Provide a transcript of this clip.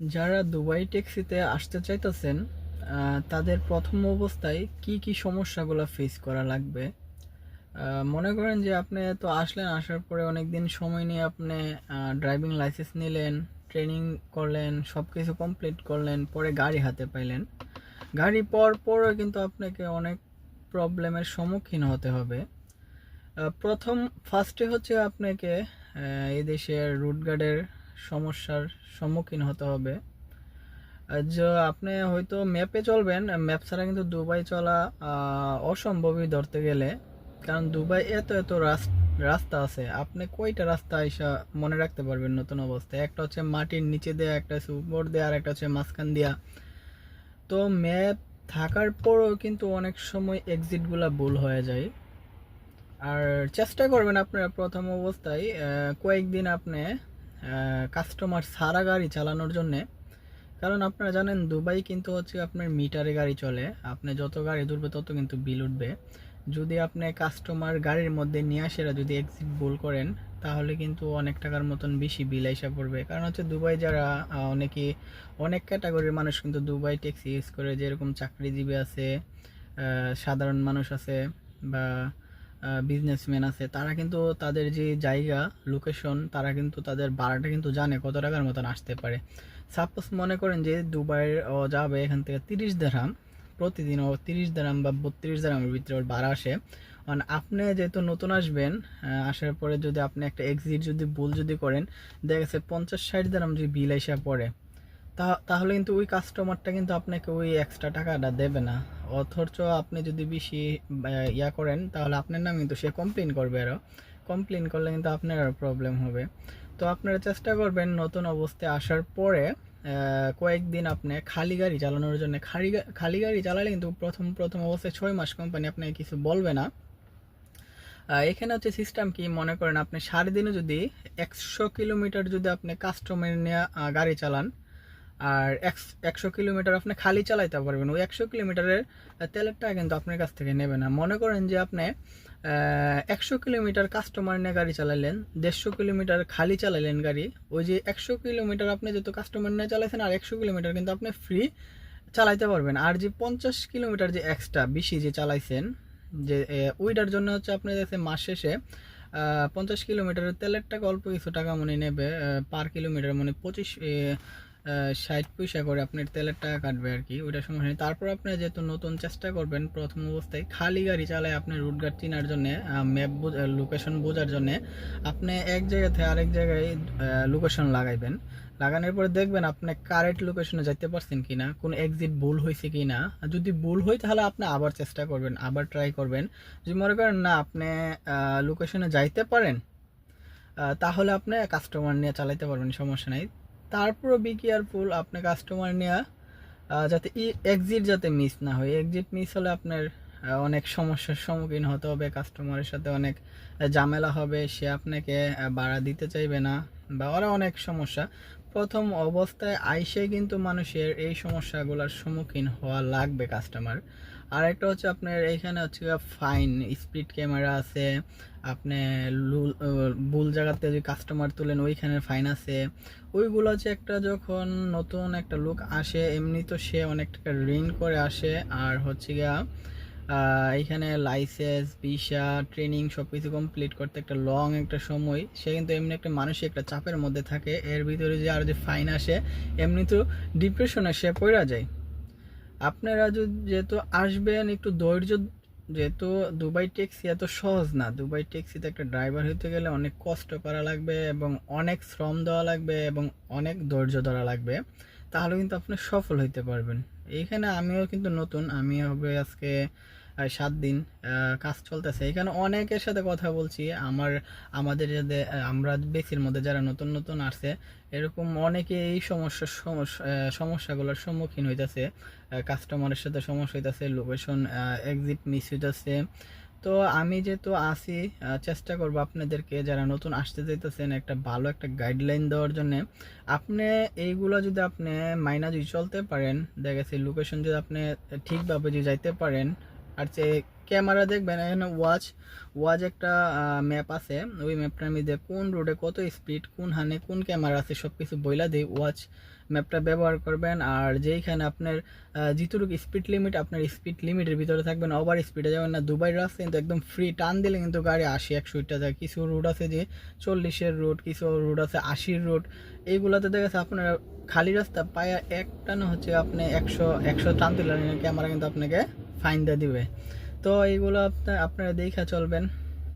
যারা দুবাই ট্যাক্সিতে আসতে চাইতেছেন তাদের প্রথম অবস্থায় কি কি সমস্যাগুলো ফেস করা লাগবে? মনে করেন যে আপনি তো আসলেন আসার পরে অনেক দিন সময় নিয়ে আপনি ড্রাইভিং লাইসেন্স নিলেন ট্রেনিং করলেন সব কিছু কমপ্লিট করলেন পরে গাড়ি হাতে পাইলেন। গাড়ি পর পরও কিন্তু আপনাকে অনেক প্রবলেমের সম্মুখীন হতে হবে। প্রথম ফার্স্টে হচ্ছে আপনাকে আহ, এই দেশের রুট গার্ডের সমস্যার সম্মুখীন হতে হবে। আপনি হয়তো ম্যাপে চলবেন ম্যাপ ছাড়া কিন্তু দুবাই চলা অসম্ভবই ধরতে গেলে। কারণ দুবাই এত এত রাস- রাস্তা আছে। আপনি কয়টা রাস্তা আইসা মনে রাখতে পারবেন নতুন অবস্থায়? একটা হচ্ছে মাটির নিচে দেয়া, একটা হচ্ছে উপর দেয়া, আর একটা হচ্ছে মাঝখান দিয়া। তো ম্যাপ থাকার পরও কিন্তু অনেক সময় এক্সিটগুলো ভুল হয়ে যায়। আর চেষ্টা করবেন আপনারা প্রথম অবস্থায় কয়েকদিন আপনি কাস্টমার সারা গাড়ি চালানোর জন্যে। কারণ আপনারা জানেন, দুবাই কিন্তু হচ্ছে আপনার মিটারে গাড়ি চলে। আপনি যত গাড়ি তুলবে তত কিন্তু বিল উঠবে। যদি আপনি কাস্টমার গাড়ির মধ্যে নিয়ে আসেরা যদি এক্সিট ভুল করেন, তাহলে কিন্তু অনেক টাকার মতন বেশি বিল এসে পড়বে। কারণ হচ্ছে দুবাই যারা অনেকে, অনেক ক্যাটাগরির মানুষ কিন্তু দুবাই ট্যাক্সি ইউজ করে। যেরকম চাকরিজীবী আছে সাধারণ মানুষ আছে, বা বিজনেসম্যান আছে, তারা কিন্তু তাদের যে জায়গা লোকেশন তারা কিন্তু তাদের ভাড়াটা কিন্তু জানে কত টাকার মতন আসতে পারে। সাপোজ মনে করেন যে দুবাই যাবে এখান থেকে তিরিশ দেরাম প্রতিদিন ও তিরিশ দেরাম বা বত্রিশ দেরামের ভিতরে ওর ভাড়া আসে। কারণ আপনি যেহেতু নতুন আসবেন আসার পরে যদি আপনি একটা এক্সিট যদি ভুল যদি করেন, দেখা গেছে পঞ্চাশ ষাট দেরাম যদি বিল এসে পড়ে। তাহলে কিন্তু ওই কাস্টমারটা কিন্তু আপনাকে ওই এক্সট্রা টাকাটা দেবে না। অথচ আপনি যদি বেশি ইয়া করেন, তাহলে আপনার নাম কিন্তু সে কমপ্লেন করবে আরও কমপ্লেন করলে কিন্তু আপনার আরও প্রবলেম হবে। তো আপনারা চেষ্টা করবেন নতুন অবস্থায় আসার পরে কয়েকদিন আপনি খালি গাড়ি চালানোর জন্য। খালি খালি গাড়ি চালালে কিন্তু প্রথম প্রথম অবস্থায় ছয় মাস কোম্পানি আপনাকে কিছু বলবে না। এখানে হচ্ছে সিস্টেম কি? মনে করেন আপনি সারাদিনে যদি একশো কিলোমিটার যদি আপনি কাস্টমার নিয়ে গাড়ি চালান আর একশ- কিলোমিটার আপনি খালি চালাইতে পারবেন। ওই একশো কিলোমিটারের তেলের টাকা কিন্তু আপনার কাছ থেকে নেবে না মনে করেন যে আপনি একশো কিলোমিটার কাস্টমার নিয়ে গাড়ি চালাইলেন, দেড়শো কিলোমিটার খালি চালাইলেন গাড়ি, ওই যে একশো কিলোমিটার আপনি যত কাস্টমার নিয়ে চালাইছেন, আর একশো কিলোমিটার কিন্তু আপনি ফ্রি চালাইতে পারবেন। আর যে পঞ্চাশ কিলোমিটার যে এক্সট্রা বেশি যে চালাইছেন, যে ওইটার জন্য হচ্ছে আপনি দেখছেন মাস শেষে পঞ্চাশ কিলোমিটারের তেলের টাকা অল্প কিছু টাকা মনে নেবে পার কিলোমিটার মানে পঁচিশ ষাট পয়সা করে আপনার তেলের টাকা কাটবে আর কি, ওইটা সমস্যা নেই। তারপর আপনি যেহেতু নতুন চেষ্টা করবেন প্রথম অবস্থায়, খালি গাড়ি চালায় আপনার রুট গার্ড চেনার জন্য ম্যাপ লোকেশন বোঝার জন্য আপনি এক জায়গা থেকে আরেক জায়গায় লোকেশন লাগাইবেন। লাগানোর পরে দেখবেন আপনি কারেক্ট লোকেশনে যাইতে পারছেন কিনা, কোনো এক্সিট ভুল হয়েছে কিনা। আর যদি ভুল হয় তাহলে আপনি আবার চেষ্টা করবেন, আবার ট্রাই করবেন। যদি মনে করেন না আপনি লোকেশনে যাইতে পারেন তাহলে আপনি কাস্টমার নিয়ে চালাইতে পারবেন, সমস্যা নাই। তারপরও বি কেয়ারফুল আপনি কাস্টমার নিয়ে যাতে এক্সিট যাতে মিস না হয়। এক্সিট মিস হলে আপনার অনেক সমস্যার সম্মুখীন হতে হবে কাস্টমারের সাথে অনেক ঝামেলা হবে, সে আপনাকে বাড়া দিতে চাইবে না, বা ওরা অনেক সমস্যা। প্রথম অবস্থায় আইসে কিন্তু মানুষের এই সমস্যাগুলোর সম্মুখীন হওয়া লাগবে কাস্টমার আর একটা হচ্ছে আপনার এইখানে হচ্ছে ফাইন স্পিড ক্যামেরা আছে, আপনি ভুল জায়গাতে যদি কাস্টমার তুলেন ওইখানে ফাইন আছে। ওইগুলো হচ্ছে একটা যখন নতুন একটা লোক আসে এমনি তো সে অনেক টাকা ঋণ করে আসে, আর হচ্ছে গিয়া আহ, এইখানে লাইসেন্স ভিসা ট্রেনিং সব কিছু কমপ্লিট করতে একটা লং একটা সময়। সে কিন্তু এমনি একটা মানসিক একটা চাপের মধ্যে থাকে। এর ভিতরে যে আর যে ফাইন আসে এমনি তো ডিপ্রেশনে সে পড়া যায়। আপনারা যেহেতু আসবেন একটু ধৈর্য যেহেতু দুবাই ট্যাক্সি এত সহজ না। দুবাই ট্যাক্সিতে একটা ড্রাইভার হতে গেলে অনেক কষ্ট করা লাগবে এবং অনেক শ্রম দেওয়া লাগবে এবং অনেক ধৈর্য ধরা লাগবে। তাহলে কিন্তু আপনি সফল হইতে পারবেন। এইখানে আমিও কিন্তু নতুন, আমি হবে আজকে সাত দিন কাজ চলতেছে। এখানে অনেকের সাথে কথা বলছি, আমার, আমাদের যাদের আমরা বেসির মধ্যে যারা নতুন নতুন আসছে, এরকম অনেকে এই সমস্যা সমস্যাগুলোর সম্মুখীন হইতেছে। কাস্টমারের সাথে সমস্যা হইতেছে লোকেশন এক্সিট মিস হইতেছে। তো আমি যেহেতু আসি চেষ্টা করব আপনাদেরকে যারা নতুন আসতে চাইতেছেন একটা ভালো একটা গাইডলাইন দেওয়ার জন্য। আপনি এইগুলো যদি আপনি মাইনা যদি চলতে পারেন, দেখা গেছে লোকেশন যদি আপনি ঠিকভাবে যদি যাইতে পারেন, আর যে ক্যামেরা দেখবেন এখানে ওয়াচ ওয়াচ একটা ম্যাপ আছে। ওই ম্যাপটার মধ্যে কোন রোডে কত স্পিড কোন হানে কোন ক্যামেরা আছে সব কিছু বইলা দিই ওয়াচ ম্যাপটা ব্যবহার করবেন। আর যেইখানে আপনার আহ, যতটুকু স্পিড লিমিট আপনার স্পিড লিমিটের ভিতরে থাকবেন ওভার স্পিডে যাবেন না দুবাই রাস্তা কিন্তু একদম ফ্রি টান দিলে কিন্তু গাড়ি আশি একশোটা যায়। কিছু রোড আছে যে চল্লিশের রোড কিছু রোড আছে আশির রোড এইগুলাতে দেখা যাচ্ছে আপনার খালি রাস্তা পায়া এক টানে হচ্ছে আপনি একশো একশো টান দিলেন ক্যামেরা কিন্তু আপনাকে ফাইন দিয়ে দিবে। তো এইগুলো আপনার আপনারা দেখা চলবেন।